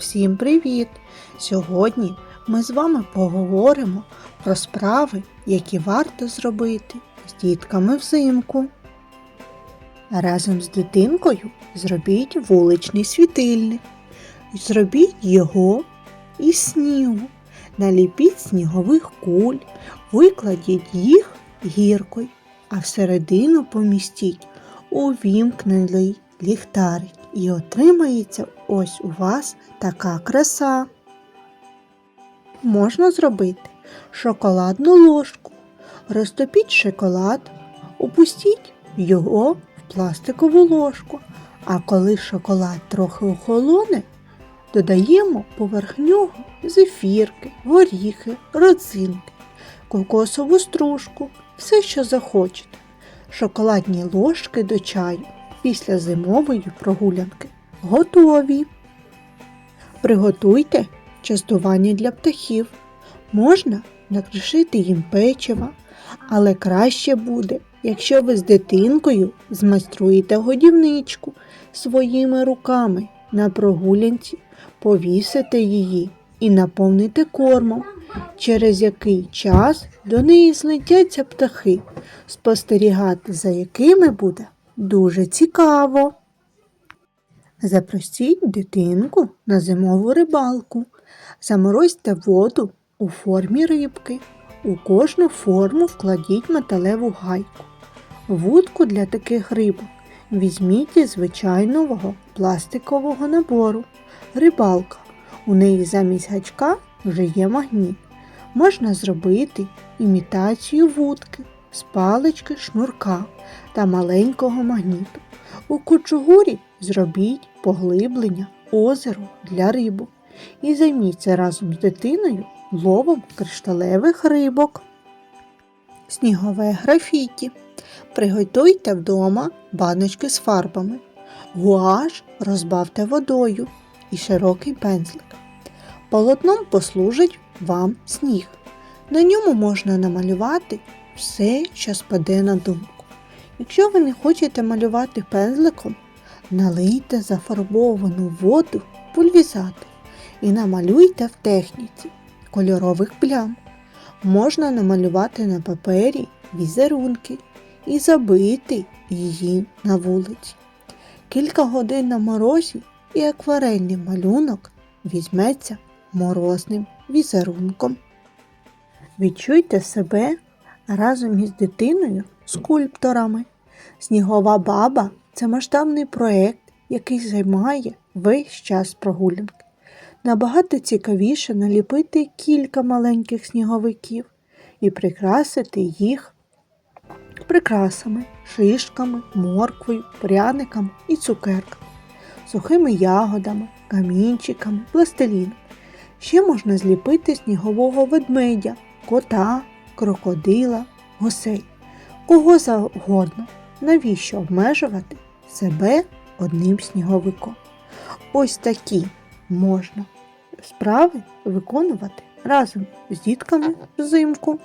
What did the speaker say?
Всім привіт! Сьогодні ми з вами поговоримо про справи, які варто зробити з дітками взимку. Разом з дитинкою зробіть вуличний світильник. Зробіть його із снігу. Наліпіть снігових куль, викладіть їх гіркою, а всередину помістіть увімкнений ліхтарик і отримається ось у вас така краса. Можна зробити шоколадну ложку. Розтопіть шоколад, опустіть його в пластикову ложку, а коли шоколад трохи охолоне, додаємо поверх нього зефірки, горіхи, родзинки, кокосову стружку, все, що захочете. Шоколадні ложки до чаю після зимової прогулянки готові. Приготуйте частування для птахів. Можна накришити їм печива, але краще буде, якщо ви з дитинкою змайструєте годівничку своїми руками на прогулянці, повісите її і наповните кормом, через який час до неї злетяться птахи, спостерігати за якими буде дуже цікаво. Запросіть дитинку на зимову рибалку. Заморозьте воду у формі рибки. У кожну форму вкладіть металеву гайку. Вудку для таких рибок візьміть із звичайного пластикового набору. Рибалка. У неї замість гачка вже є магніт. Можна зробити імітацію вудки з палички шнурка та маленького магніту. У кучугурі зробіть поглиблення озеро для рибок і займіться разом з дитиною ловом кришталевих рибок. Снігове графіті. Приготуйте вдома баночки з фарбами. Гуаш розбавте водою і широкий пензлик. Полотном послужить вам сніг. На ньому можна намалювати все, що спаде на думку. Якщо ви не хочете малювати пензликом, налийте зафарбовану воду пульвізатор і намалюйте в техніці кольорових плям. Можна намалювати на папері візерунки і забити її на вулиці. Кілька годин на морозі і акварельний малюнок візьметься морозним візерунком. Відчуйте себе разом із дитиною скульпторами. Снігова баба це масштабний проєкт, який займає весь час прогулянки. Набагато цікавіше наліпити кілька маленьких сніговиків і прикрасити їх прикрасами, шишками, морквою, пряниками і цукерками, сухими ягодами, камінчиками, пластиліном. Ще можна зліпити снігового ведмедя, кота, крокодила, гусей, кого завгодно. Навіщо обмежувати себе одним сніговиком? Ось такі можна справи виконувати разом з дітками взимку.